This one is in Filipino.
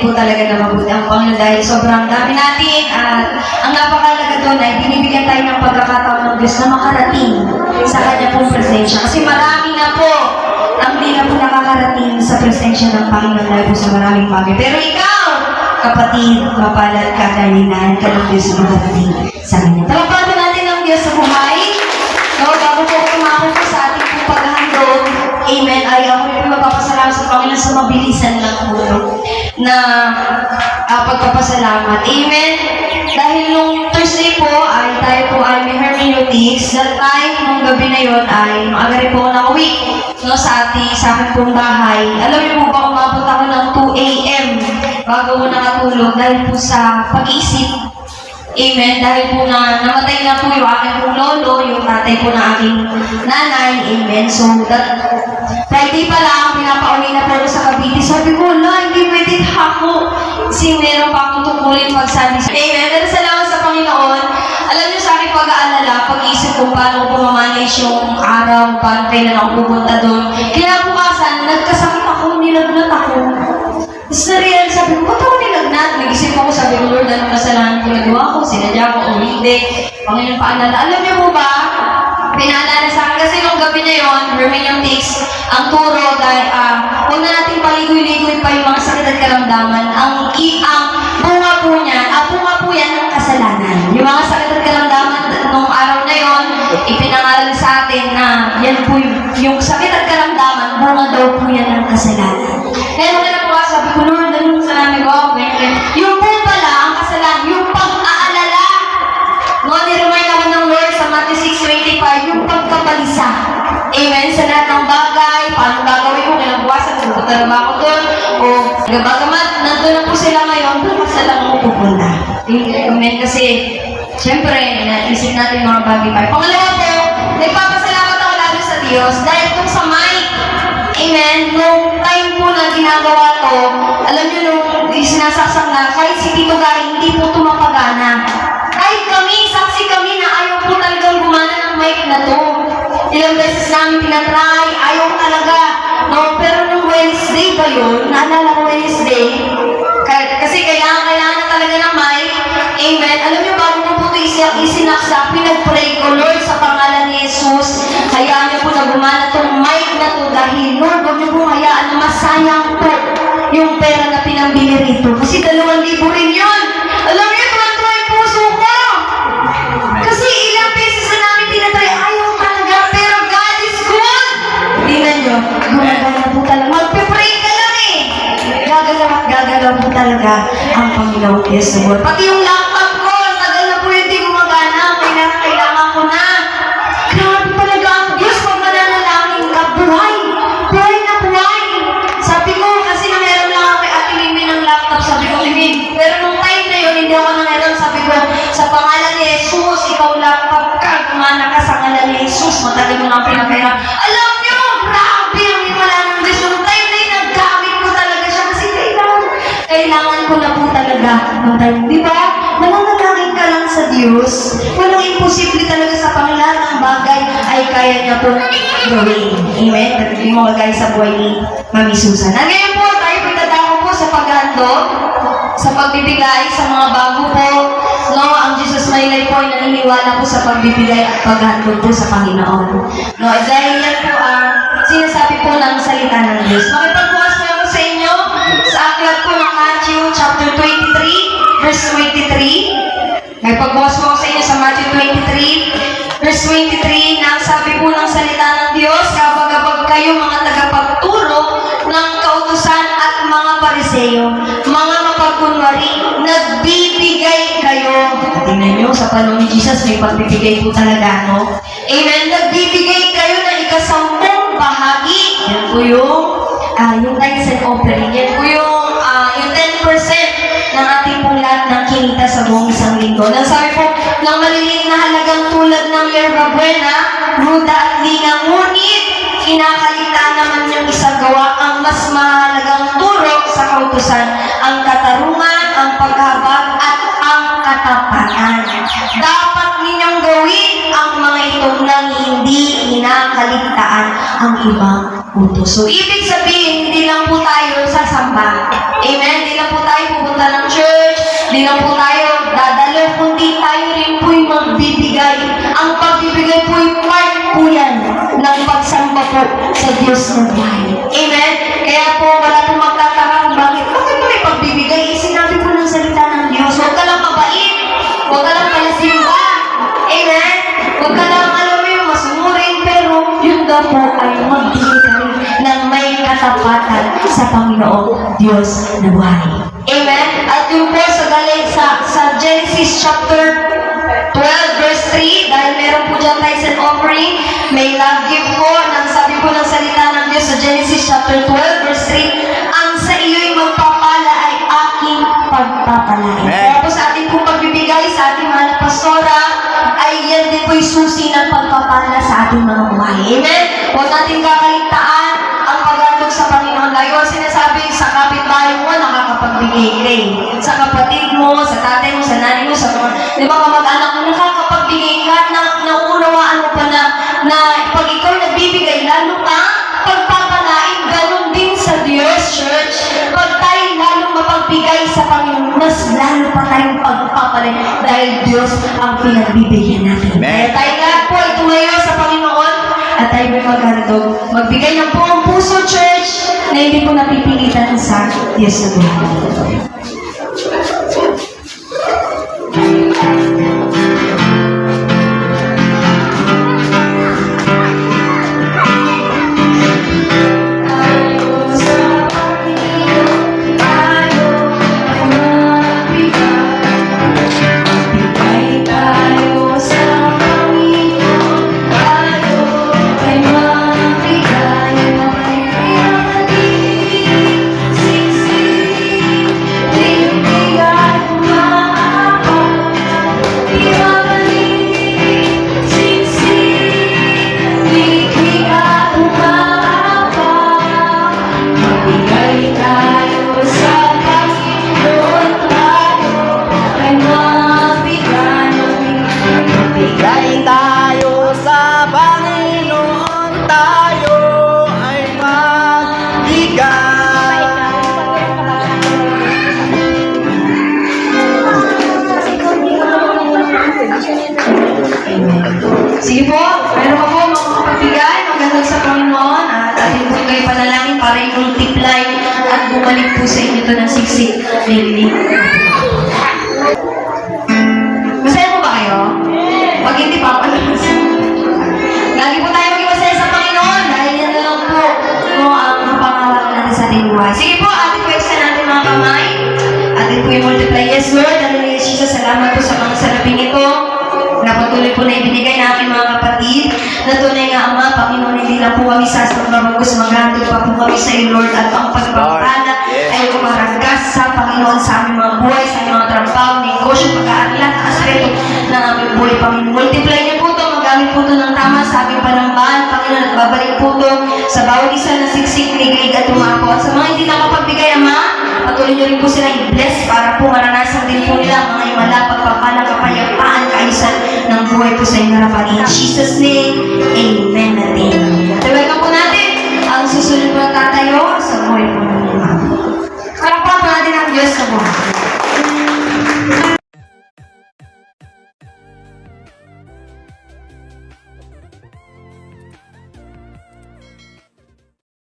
po talaga na mabuti ang Panginoon dahil sobrang dami natin at ang napakalaga doon ay binibigyan tayo ng pagkakataon ng Diyos na makarating sa kanya pong presensya. Kasi marami na po ang di na po nakakarating sa presensya ng Panginoon dahil po sa maraming bagay. Pero ikaw, kapatid, mapalad ka dahil hinahan ka ng Diyos na makarating sa kanya. Talakpakan natin ang Diyos sa buhay. No, bago po tumako sa ating paghahandog, Amen. Ay ako rin magpapasalamat sa Panginoon sa mabilisan lang po na ah, pagpapasalamat. Amen. Dahil nung Thursday po ay tayo po ay may hermeneutics. That time, nung gabi na yon ay maaga rin po ako nakauwi no, sa ating sa aking pong bahay. Alam niyo po ba, umabot ako ng 2 a.m. bago ko nakatulog dahil po sa pag-iisip Amen. Dahil po na namatay na po yung aking lolo, yung tatay po ng aking nanay. Amen. So, that, Friday pa lang, pinapauwi na ako sa Cavite. Sabi ko, la, hindi pwede ako. Kasi meron pa akong tungkulin pag-Sunday. Amen. Pero salamat sa Panginoon. Alam niyo sa aking pag-aalala, pag-isip ko paano ko mamanage yung araw, paano kailan ako pupunta doon. Kaya bukasan, nagkasakit ako, nilagnat ako. Tapos na-real, sabi ko, ba't ako nilagnat? Nag-isip ako, sabi ko, Lord, anong kasalanan ko nagawa ko? Sinadya ko o hindi? Panginoon, paalala. Alam niyo po ba, pinaalala sa akin, kasi nung gabi na yon, hermeneutics, ang turo, dahil, ah, huwag na natin paligoy-ligoy pa yung mga sakit at karamdaman. Ang, i, ang bunga po niyan, ang bunga po yan ng kasalanan. Yung mga sakit at karamdaman nung araw na yon, ipinangalan sa atin na yan po yung, yung sakit at karamdaman, bunga daw po yan ng kasalanan. Kaya mga na po ako, sabi ko, Lord, anong kasalanan ko? Ganyan. Yung po pala, ang kasalanan, yung pag-aalala. No, niremind ako ng Lord sa Matthew 6.25, yung pagkabalisa. Amen. Sa lahat ng bagay, paano gagawin ko, kinabukasan, pupunta na ba ako doon? O, bagamat, nandun na po sila ngayon, bukas na lang ako pupunta. Amen. Kasi, syempre, naisip natin mga bagay pa. Pangalawa po, nagpapasalamat ako lalo sa Diyos dahil kung sa mic, Amen. Nung time po na ginagawa ko, alam niyo nung sinasaksak na, kahit si Tito Gary, Ilang beses namin tinatry, ayaw talaga. No, pero nung Wednesday ba yun, naalala ko Wednesday, ka- kasi kailangan, kailangan talaga ng mic. Amen. Alam niyo, bago ko po ito isi- isinaksak, pinag-pray ko, Lord, sa pangalan ni Jesus, hayaan niyo po na gumana tong mic na to dahil, Lord, huwag niyo po hayaan na masayang po yung pera na pinambili rito. Kasi dalawang libo Panginoong Yesu. Pati yung laptop ko, tagal na po hindi gumagana. Kailangan, kailangan ko na. Grabe talaga ang Diyos pag mananalangin ka. Buhay. Buhay na buhay. Sabi ko, kasi na meron lang ako kay Ate Mimi ng laptop. Sabi ko, Mimi, pero nung time na yun, hindi ako na meron. Sabi ko, sa pangalan ni Jesus, ikaw laptop ka. Gumana ka sa pangalan ni Jesus. Matagal mo lang pinapera. Talaga. Time, di ba? Mananalangin ka lang sa Diyos. Walang imposible talaga sa Panginoon ang bagay ay kaya niya po gawin. Amen? Hindi mo kagaya sa buhay ni Mami Susan. Na ngayon po, tayo pagdadako po sa paghandog, sa pagbibigay sa mga bago po. No, ang Jesus My Life po ay naniniwala po sa pagbibigay at paghandog po sa Panginoon. No, dahil kayo mga tagapagturo ng kautusan at mga pariseyo, mga mapagkunwari, nagbibigay kayo. Tingnan nyo, sa panahon ni Jesus, may pagbibigay po talaga, no? Amen. Nagbibigay kayo ng ikasampung bahagi. Yan po yung, ah, yung tithes and offering. Yan po yung, ah, yung 10% ng ating pong lahat ng kinita sa buong isang linggo. Nang sabi po, ng maliliit na halagang tulad ng yerba buena, ruda at linga, kinakaligtaan naman niyang isagawa ang mas mahalagang turo sa kautusan, ang katarungan, ang paghabag, at ang katapatan. Dapat ninyong gawin ang mga ito nang hindi kinakaligtaan ang ibang utos. So, ibig sabihin, hindi lang po tayo sasamba. Amen? Hindi lang po tayo Di na po tayo dadalo, kundi tayo rin po'y magbibigay. Ang pagbibigay po'y part po yan ng pagsamba po sa Diyos ng buhay. Amen? Kaya po, wala pong magtataka kung bakit. Bakit mo may pagbibigay? Eh, sinabi po ng salita ng Diyos. Huwag ka lang mabait. Huwag ka lang palasimba. Amen? Huwag ka lang, alam yung masunurin, pero yun daw po ay magbigay ka ng may katapatan sa Panginoong Diyos na buhay. Amen? At yun po sa galing sa, sa Genesis chapter Genesis chapter 12 verse 3, ang sa iyo'y magpapala ay aking pagpapalain. Kaya po sa ating pong pagbibigay sa ating mga pastora, ay yan din po'y susi ng pagpapala sa ating mga buhay. Amen? Huwag natin kakaligtaan ang pagandog sa Panginoon. Lagi ko sinasabi sa kapitbahay mo, nakakapagbigay ka rin. Sa kapatid mo, sa tatay mo, sa nanay mo, sa mga, di ba, kamag-anak mo, nakakapagbigay sa Panginoon, mas lalo pa tayong pagpapalain dahil Diyos ang pinagbibigyan natin. Amen. Kaya tayo lahat po ay tumayo sa Panginoon at tayo may maghandog. Magbigay ng buong puso, church, na hindi po napipilitan sa Diyos na buhay. Bumalik po sa inyo ito ng siksik daily. Masaya po ba kayo? Pag hindi pa, palakas. Lagi po tayo maging masaya sa Panginoon dahil yan na lang po no, ang pangangalaman natin sa ating buhay. Sige po, ating po sa natin mga kamay. Atin po yung multiply. Yes, Lord. Hallelujah, Jesus. Salamat po sa mga salaping ito na patuloy po na ibinigay ng aking mga kapatid na tunay nga Ama, Panginoon, hindi lang po kami sasabagos, maghandog pa po kami sa iyo, Lord, at ang pagpapala Yes. Ay kumaragas sa Panginoon sa aming mga buhay, sa aming mga trabaho, negosyo, pag-aaral, lahat ng aspeto ng aming buhay, Panginoon. Multiply niyo po ito, magamit po ito ng tama sa aming panambahan, Panginoon, at po ito sa bawat isa na siksik, liglig at tumapo. At sa mga hindi nakapagbigay, Ama, patuloy niyo rin po sila i-bless para po maranasan din po nila mga imala, pagpapala, kapayapaan, kaayusan ng buhay po sa inyong harapan. In Jesus' name, Amen Amen.